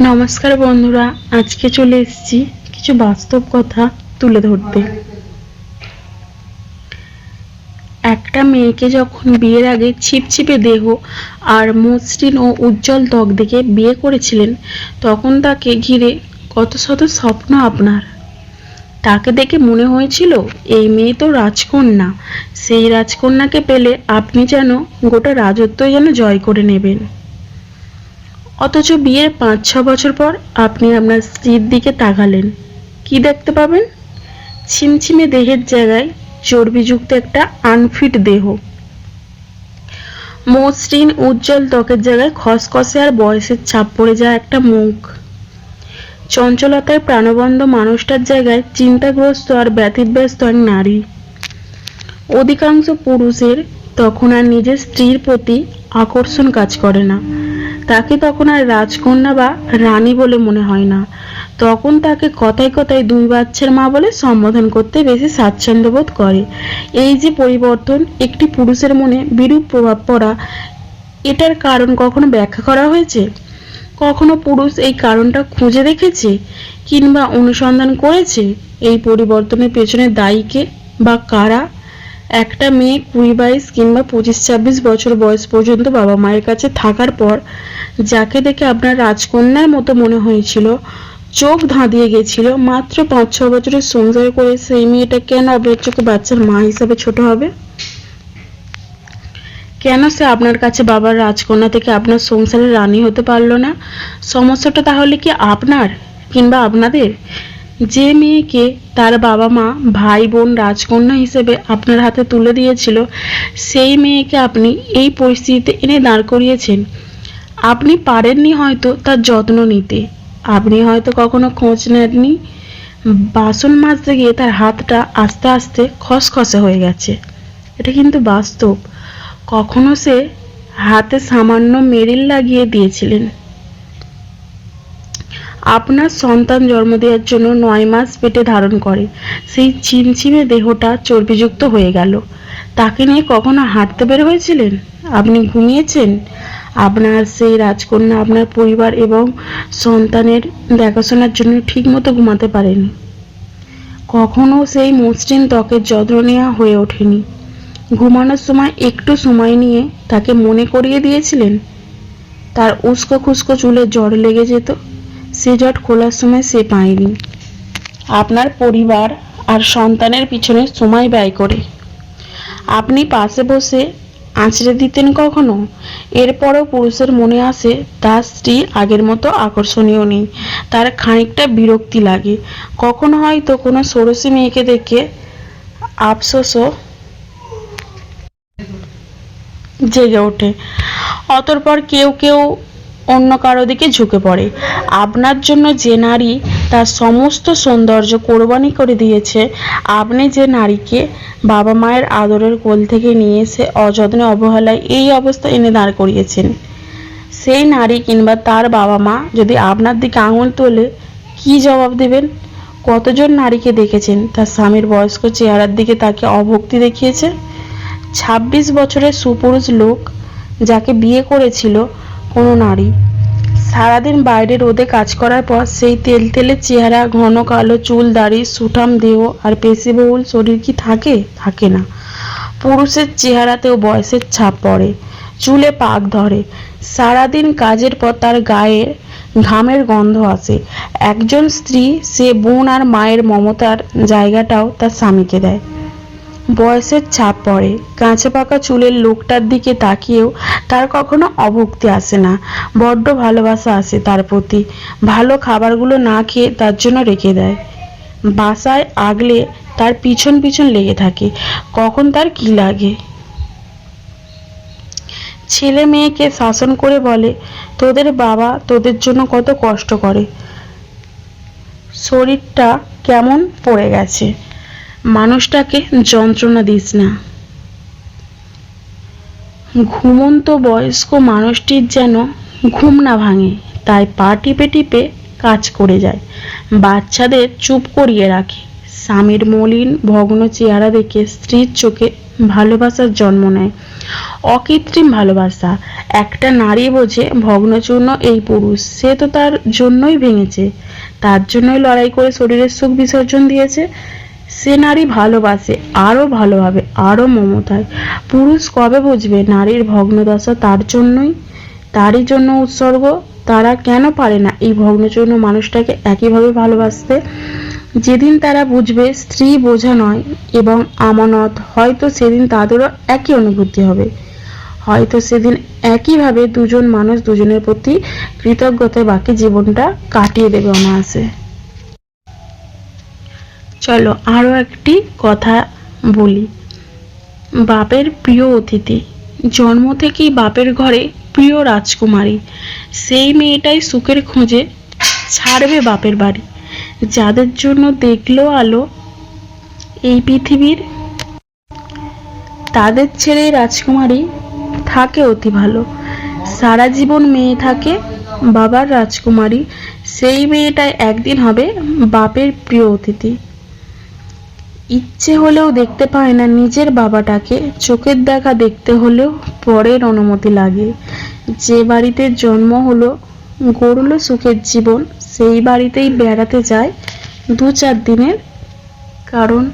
নমস্কার বন্ধুরা, আজকে চলে এসেছি কিছু বাস্তব কথা তুলে ধরতে। একটা মেয়েকে যখন বিয়ের আগে ছিপছিপে দেহ আর মসৃণ ও উজ্জ্বল ত্বক দেখে বিয়ে করেছিলেন, তখন তাকে ঘিরে কত শত স্বপ্ন আপনার। তাকে দেখে মনে হয়েছিল, এই মেয়ে তো রাজকন্যা, সেই রাজকন্যাকে পেলে আপনি যেন গোটা রাজত্বই যেন জয় করে নেবেন। অথচ বিয়ের পাঁচ ছ বছর পর আপনি আপনার স্ত্রীর দিকে তাকালেন। কি দেখতে পাবেন? ছিমছিমে দেহের জায়গায় চর্বিযুক্ত একটা আনফিট দেহ। মসৃণ উজ্জ্বল ত্বকের জায়গায় খসখসে আর বয়সের ছাপ পড়ে যায় একটা মুখ। চঞ্চলতায় প্রাণবন্ধ মানুষটার জায়গায় চিন্তাগ্রস্ত আর ব্যথিতব্যস্ত এক নারী। অধিকাংশ পুরুষের তখন আর নিজের স্ত্রীর প্রতি আকর্ষণ কাজ করে না। তাকে তখন আর রাজকন্যা বা রানী বলে মনে হয় না। তখন তাকে কথায় কথায় দুই বাচ্চার মা বলে সম্বোধন করতে বেশি স্বাচ্ছন্দ্য বোধ করে। এই যে পরিবর্তন, একটি পুরুষের মনে বিরূপ প্রভাব পড়া, এটার কারণ কখনো ব্যাখ্যা করা হয়েছে? কখনো পুরুষ এই কারণটা খুঁজে দেখেছে কিংবা অনুসন্ধান করেছে? এই পরিবর্তনের পেছনে দায়ীকে বা কারা? একটা মেয়ে কুড়ি বাইশ কিংবা পঁচিশ ছাব্বিশ বছর বয়স পর্যন্ত বাবা মায়ের কাছে থাকার পর যাকে দেখে আপনার রাজকন্যার মতো মনে হয়েছিল। চোখ ধাঁধিয়ে গেছিল। মাত্র পাঁচ ছ বছরের সংসার করে সেই মেয়েটা কেন আপনার চোখে বাচ্চার মা হিসাবে ছোট হবে? কেন সে আপনার কাছে বাবার রাজকন্যা থেকে আপনার সংসারের রানী হতে পারল না? সমস্যাটা তাহলে কি আপনার কিংবা আপনাদের? যে মেয়েকে তার বাবা মা, ভাই, বোন, রাজকন্যা হিসেবে আপনার হাতে তুলে দিয়েছিল, সেই মেয়েকে আপনি এই পরিস্থিতিতে এনে দাঁড় করিয়েছেন। আপনি পারেননি হয়তো তার যত্ন নিতে। আপনি হয়তো কখনো খোঁজ নেননি। বাসন মাজতে গিয়ে তার হাতটা আস্তে আস্তে খসখসে হয়ে গেছে। এটা কিন্তু বাস্তব। কখনো সে হাতে সামান্য মেরিল লাগিয়ে দিয়েছিলেন। আপনার সন্তান জন্ম দেওয়ার জন্য নয় মাস পেটে ধারণ করে। সেই চিমচিমে দেহটা চর্বিযুক্ত হয়ে গেল। তাকে নিয়ে কখনো হাঁটতে বের হয়েছিলেন? আপনি ঘুমিয়েছেন? আপনার সেই রাজকন্যা, আপনার পরিবার এবং সন্তানের দেখাশোনার জন্য ঠিকমতো ঘুমাতে পারেনি। কখনো সেই মসৃণ ত্বকের যত্ন নেওয়া হয়ে ওঠেনি। ঘুমানোর সময় একটু সময় নিয়ে তাকে মনে করিয়ে দিয়েছিলেন? তার উস্কো খুস্কো চুলে জ্বর লেগে যেত, সে জট খোলার সময় সে পায়নি। আপনার পরিবার আর সন্তানের পিছনে সময় ব্যয় করে। আপনি পাশে বসে আঁচড়ে দিতেন কখনো? এরপরও পুরুষের মনে আসে তার স্ত্রী আগের মতো আকর্ষণীয় নেই। তার খানিকটা বিরক্তি লাগে। কখনো হয়তো কোনো ষোড়শী মেয়েকে দেখে আফসোসও জেগে ওঠে। অতঃপর কেউ কেউ অন্য কারও দিকে ঝুঁকে পড়ে। আপনার জন্য যে নারী তার সমস্ত সৌন্দর্য কোরবানি করে দিয়েছে, আপনি যে নারীকে বাবা মায়ের আদরের কোল থেকে নিয়ে এসে অযত্নে অবহেলায় এই অবস্থা এনে দাঁড় করিয়েছেন। সেই নারী কিংবা তার বাবা মা যদি আপনার দিকে আঙুল তোলে, কি জবাব দেবেন? কতজন নারীকে দেখেছেন? তার স্বামীর বয়স্ক চেহারার দিকে তাকে অভক্তি দেখিয়েছে? ছাব্বিশ বছরের সুপুরুষ লোক যাকে বিয়ে করেছিল কোনো নারী। সারাদিন বাইরে রোদে কাজ করার পর সেই তেল তেলে চেহারা, ঘন কালো চুল, দাড়ি, সুঠাম দেহ আর পেশিবহুল শরীর কি থাকে? থাকে না। পুরুষের চেহারাতেও বয়সের ছাপ পড়ে, চুলে পাক ধরে। সারাদিন কাজের পর তার গায়ে ঘামের গন্ধ আসে। একজন স্ত্রী, সে বোন আর মায়ের মমতার জায়গাটাও তার স্বামীকে দেয়। বয়সের ছাপ পড়ে। কাঁচে পাকা চুলের লোকটার দিকে তাকিয়েও তার কখনো অভক্তি আসে না। বড্ড ভালোবাসা আসে তার প্রতি। ভালো খাবারগুলো না খেয়ে তার জন্য রেখে দেয়। বাসায় আগলে তার পিছন পিছন লেগে থাকে। কখন তার কি লাগে? ছেলে মেয়েকে শাসন করে বলে, তোদের বাবা তোদের জন্য কত কষ্ট করে। শরীরটা কেমন পড়ে গেছে। মানুষটাকে যন্ত্রণা দিস না। ঘুমন্ত বয়স্ক মানুষটির যেন ঘুম না ভাঙে, তাই পা টিপে টিপে কাজ করে যায়। বাচ্চাদের চুপ করিয়ে রাখে। স্বামীর মলিন ভগ্ন চেহারা দেখে স্ত্রীর চোখে ভালোবাসার জন্ম নেয়। অকৃত্রিম ভালোবাসা। একটা নারী বোঝে ভগ্নচূর্ণ এই পুরুষ। সে তো তার জন্যই ভেঙেছে। তার জন্যই লড়াই করে শরীরের সুখ বিসর্জন দিয়েছে। সে নারী ভালোবাসে, আরও ভালোভাবে, আরও মমতায়। পুরুষ কবে বুঝবে নারীর ভগ্নদশা তার জন্যই? তারই জন্য উৎসর্গ? তারা কেন পারে না এই ভগ্নচূর্ণ মানুষটাকে একইভাবে ভালোবাসতে? যেদিন তারা বুঝবে স্ত্রী বোঝা নয় এবং আমানত, হয়তো সেদিন তাদেরও একই অনুভূতি হবে। হয়তো সেদিন একইভাবে দুজন মানুষ দুজনের প্রতি কৃতজ্ঞতায় বাকি জীবনটা কাটিয়ে দেবে অনায়াসে। চলো আরও একটি কথা বলি। বাপের প্রিয় অতিথি। জন্ম থেকেই বাপের ঘরে প্রিয় রাজকুমারী। সেই মেয়েটাই সুখের খোঁজে ছাড়বে বাপের বাড়ি। যাদের জন্য দেখল আলো এই পৃথিবীর, তাদের ছেড়ে রাজকুমারী থাকে অতি ভালো। সারা জীবন মেয়ে থাকে বাবার রাজকুমারী। সেই মেয়েটাই একদিন হবে বাপের প্রিয় অতিথি। ইচ্ছে হলেও দেখতে পায় না নিজের বাবাটাকে। চোখের দেখা দেখতে হলেও পরের অনুমতি লাগে। যে বাড়িতে জন্ম হলো, গড়লো সুখের জীবন, সেই বাড়িতেই বেড়াতে যায় দু চার দিনের কারণ।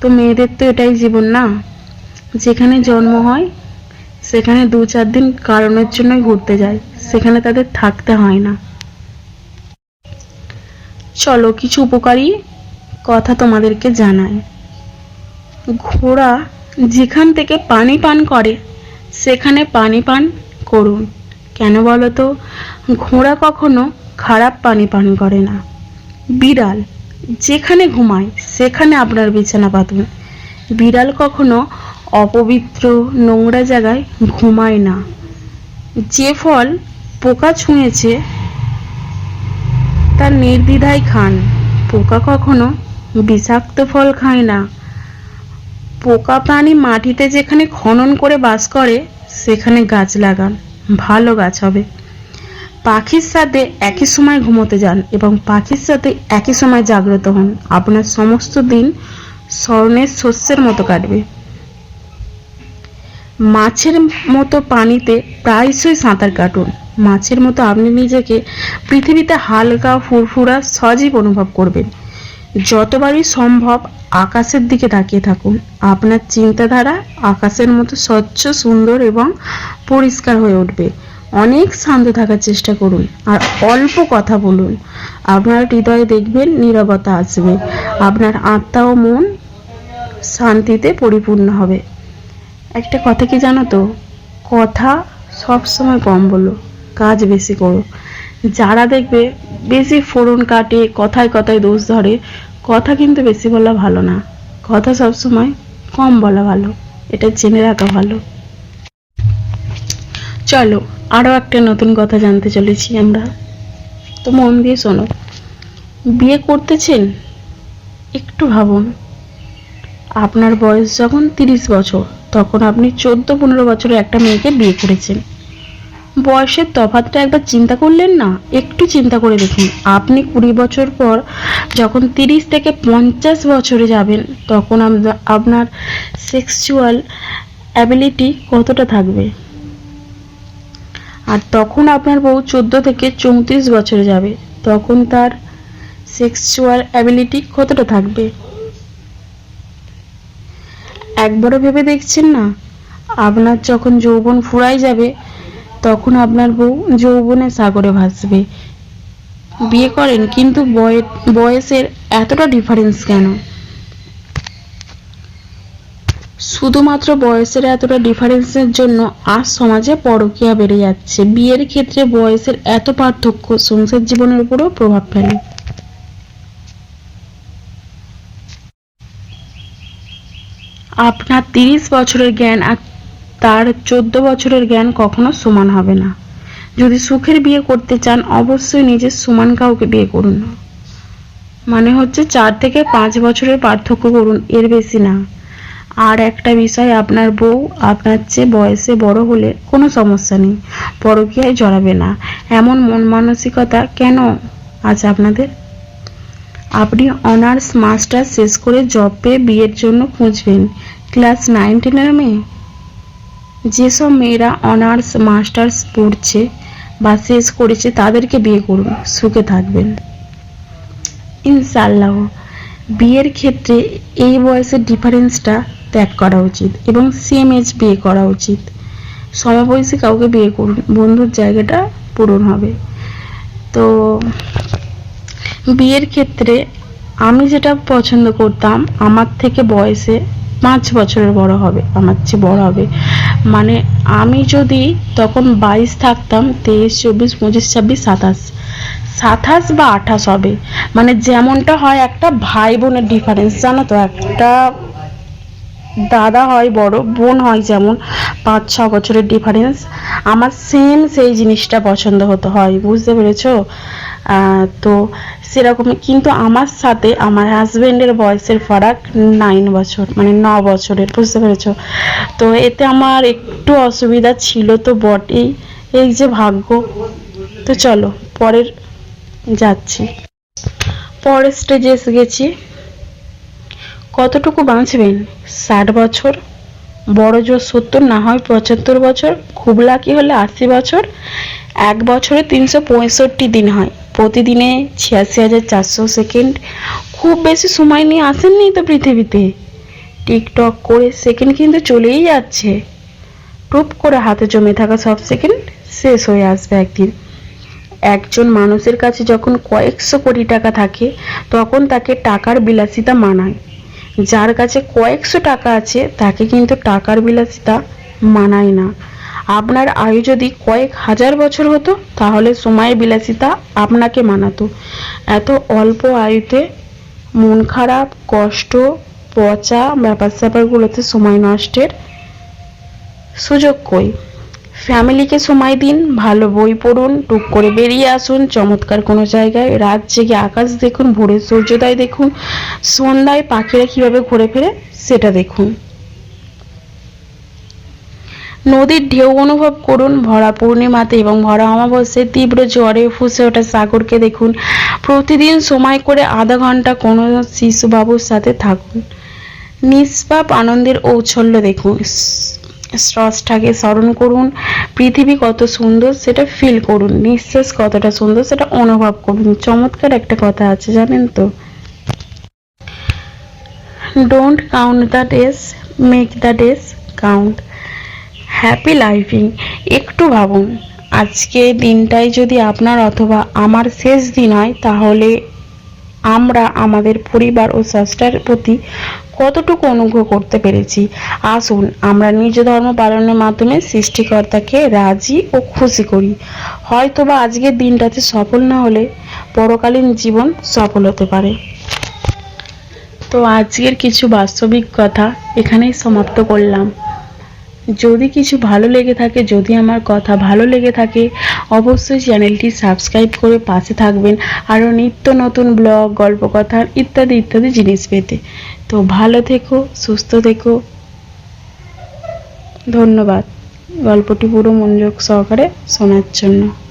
তো মেয়েদের তো এটাই জীবন না। যেখানে জন্ম হয়, সেখানে দু চার দিন কারণের জন্যই ঘুরতে যায়। সেখানে তাদের থাকতে হয় না। চলো, কিছু উপকারী কথা তোমাদেরকে জানাই ঘোড়া যেখান থেকে পানি পান করে, সেখানে পানি পান করুন। কেন বলো তো? ঘোড়া কখনো খারাপ পানি পান করে না। বিড়াল যেখানে ঘুমায়, সেখানে আপনার বিছানা পাতুন। বিড়াল কখনো অপবিত্র নোংরা জায়গায় ঘুমায় না। যে ফল পোকা ছুঁয়েছে, তার নির্দ্বিধায় খান। পোকা কখনো বিষাক্ত ফল খায় না। পোকা প্রাণী মাটিতে যেখানে খনন করে বাস করে, সেখানে গাছ লাগান। ভালো গাছ হবে। পাখির সাথে একই সময় ঘুমোতে যান এবং পাখির সাথে একই সময় জাগ্রত হন। আপনার সমস্ত দিন স্বর্ণের শস্যের মতো কাটবে। মাছের মতো পানিতে প্রায়শই সাঁতার কাটুন। মাছের মতো আপনি নিজেকে পৃথিবীতে হালকা ফুরফুরা সজীব অনুভব করবেন। যতবারই সম্ভব আকাশের দিকে তাকিয়ে থাকুন। আপনার চিন্তাধারা আকাশের মতো স্বচ্ছ, সুন্দর এবং পরিষ্কার হয়ে উঠবে। অনেক শান্ত থাকার চেষ্টা করুন আর অল্প কথা বলুন। আপনার হৃদয়ে দেখবেন নীরবতা আসবে। আপনার আত্মা ও মন শান্তিতে পরিপূর্ণ হবে। একটা কথা কি জানো তো? কথা সবসময় কম বলো, কাজ বেশি করো। যারা দেখবে বেশি ফোড়ন কাটে, কথায় কথায় দোষ ধরে। কথা কিন্তু বেশি বলা ভালো না। কথা সবসময় কম বলা ভালো। এটা জেনে রাখা ভালো। চলো আরও একটা নতুন কথা জানতে চলেছি আমরা। তো মন দিয়ে শোনো। বিয়ে করতেছেন? একটু ভাবুন। আপনার বয়স যখন তিরিশ বছর, তখন আপনি চোদ্দ পনেরো বছরের একটা মেয়েকে বিয়ে করেছেন। বয়সের তফাৎটা একবার চিন্তা করলেন না? একটু চিন্তা করে দেখুন। আপনি কুড়ি বছর পর যখন তিরিশ থেকে পঞ্চাশ বছরে যাবেন, তখন আপনার সেক্সুয়াল অ্যাবিলিটি কতটা থাকবে? আর তখন আপনার বউ চোদ্দ থেকে চৌত্রিশ বছরে যাবে, তখন তার সেক্সুয়াল অ্যাবিলিটি কতটা থাকবে? একবারও ভেবে দেখছেন না? আপনার যখন যৌবন ফুরাই যাবে তখন আপনার বউ যৌবনের সাগরে ভাসবে। বিয়ে করেন, কিন্তু বয়ে- বয়সের এতটা ডিফারেন্স কেন? শুধুমাত্র বয়সের এতটা ডিফারেন্সের জন্য আজ সমাজে পরকীয়া বেড়ে যাচ্ছে। বিয়ের ক্ষেত্রে বয়সের এত পার্থক্য সংসার জীবনের উপরেও প্রভাব ফেলে। আপনার তিরিশ বছরের জ্ঞান আর তার চোদ্দ বছরের জ্ঞান কখনো সমান হবে না। যদি সুখের বিয়ে করতে চান, অবশ্যই নিজের সমান কাউকে বিয়ে করুন। মানে হচ্ছে চার থেকে পাঁচ বছরের পার্থক্য করুন, এর বেশি না। আর একটা বিষয়, আপনার বউ আপনার চেয়ে বয়সে বড় হলে কোনো সমস্যা নেই, পরকীয়ায় জড়াবে না। এমন মন মানসিকতা কেন আছে আপনাদের? আপনি অনার্স মাস্টার শেষ করে জব পেয়ে বিয়ের জন্য খুঁজবেন। ক্লাস নাইন টেনের মেয়ে? যেসব মেয়েরা অনার্স, মাস্টার্স পড়ছে বা শেষ করেছে, তাদেরকে বিয়ে করুন, সুখে থাকবেন। ইনশাল্লাহ বিয়ের ক্ষেত্রে এই বয়সের ডিফারেন্সটা ত্যাগ করা উচিত এবং সেম এজ বিয়ে করা উচিত। সমবয়সী কাউকে বিয়ে করুন, বন্ধুর জায়গাটা পূরণ হবে। তো, বিয়ের ক্ষেত্রে আমি যেটা পছন্দ করতাম, আমার থেকে বয়সে পাঁচ বছরের বড় হবে, আমার চেয়ে বড় হবে। মানে আমি যদি তখন বাইশ থাকতাম, তেইশ, চব্বিশ, পঁচিশ, ছাব্বিশ, সাতাশ। সাতাশ বা আঠাশ হবে। মানে যেমনটা হয় একটা ভাই বোনের ডিফারেন্স জানো তো? একটা দাদা হয় বড়, বোন হয় যেমন পাঁচ, ছ বছরের ডিফারেন্স আমার সেম সেই জিনিসটা পছন্দ হতে, হয়। বুঝতে পেরেছ? তো সেরকম, কিন্তু আমার সাথে আমার হাজবেন্ডের বয়সের ফারাক নাইন বছর মানে ন বছরের, বুঝতে পেরেছ? তো এতে আমার একটু অসুবিধা ছিল তো বটেই, এই যে ভাগ্য। তো চলো, পরের, যাচ্ছি। পরের স্টেজে এসে গেছি। কতটুকু বাঁচবেন? ষাট বছর। বড় জোর সত্তর, না হয় পঁচাত্তর বছর। খুব লাকি হলে আশি বছর। এক বছরে তিনশো পঁয়ষট্টি দিন হয়। প্রতিদিনে ছিয়াশি হাজার চারশো সেকেন্ড। খুব বেশি সময় নিয়ে আসেননি তো পৃথিবীতে। টিকটক করে সেকেন্ড কিন্তু চলেই যাচ্ছে। টুপ করে হাতে জমে থাকা সব সেকেন্ড শেষ হয়ে আসবে একদিন। একজন মানুষের কাছে যখন কয়েকশো কোটি টাকা থাকে, তখন তাকে টাকার বিলাসিতা মানায়। যার কাছে কয়েকশো টাকা আছে, তাকে কিন্তু টাকার বিলাসিতা মানায় না। আপনার আয়ু যদি কয়েক হাজার বছর হতো, তাহলে সময়ের বিলাসিতা আপনাকে মানাতো। এত অল্প আয়ুতে মন খারাপ, কষ্ট, পচা ব্যাপার স্যাপারগুলোতে সময় নষ্টের সুযোগ কই? ফ্যামিলিকে সময় দিন, ভালো বই পড়ুন, টুক করে বেরিয়ে আসুন, চমৎকার কোনো জায়গায় রাত জেগে আকাশ দেখুন, ভোরের সূর্যোদয় দেখুন, সন্ধ্যায় পাখিরা কীভাবে ঘুরে ফেরে সেটা দেখুন। নদীর ঢেউ অনুভব করুন, ভরা পূর্ণিমাতে এবং ভরা অমাবস্যায় তীব্র জ্বরে ফুসে ওঠা সাগরকে দেখুন। প্রতিদিন সময় করে আধা ঘণ্টা কোনো শিশুবাবুর সাথে থাকুন। নিষ্পাপ আনন্দের ঔচ্ছল্য দেখুন। স্রষ্টাকে স্মরণ করুন। পৃথিবী কত সুন্দর সেটা ফিল করুন। নিঃশ্বাস কতটা সুন্দর সেটা অনুভব করুন। চমৎকার একটা কথা আছে, জানেন তো? Don't count the days make the days count happy লাইফিং একটু ভাবুন, আজকে দিনটাই যদি আপনার অথবা আমার শেষ দিন হয়, তাহলে আমরা আমাদের পরিবার ও স্রষ্টার প্রতি কতটুকু অনুগ্রহ করতে পেরেছি? আসুন, আমরা নিজ ধর্ম পালনের মাধ্যমে সৃষ্টিকর্তাকে রাজি ও খুশি করি। হয়তোবা আজকের দিনটাতে সফল না হলে পরকালীন জীবন সফল হতে পারে। তো আজকের কিছু বাস্তবিক কথা এখানেই সমাপ্ত করলাম। যদি কিছু ভালো লেগে থাকে, যদি আমার কথা ভালো লেগে থাকে, অবশ্যই চ্যানেলটি সাবস্ক্রাইব করে পাশে থাকবেন। আরও নিত্য নতুন ব্লগ গল্প কথা ইত্যাদি ইত্যাদি জিনিস পেতে। তো ভালো থেকো, সুস্থ থেকো। ধন্যবাদ। গল্পটি পুরো মনোযোগ সহকারে শোনার জন্য।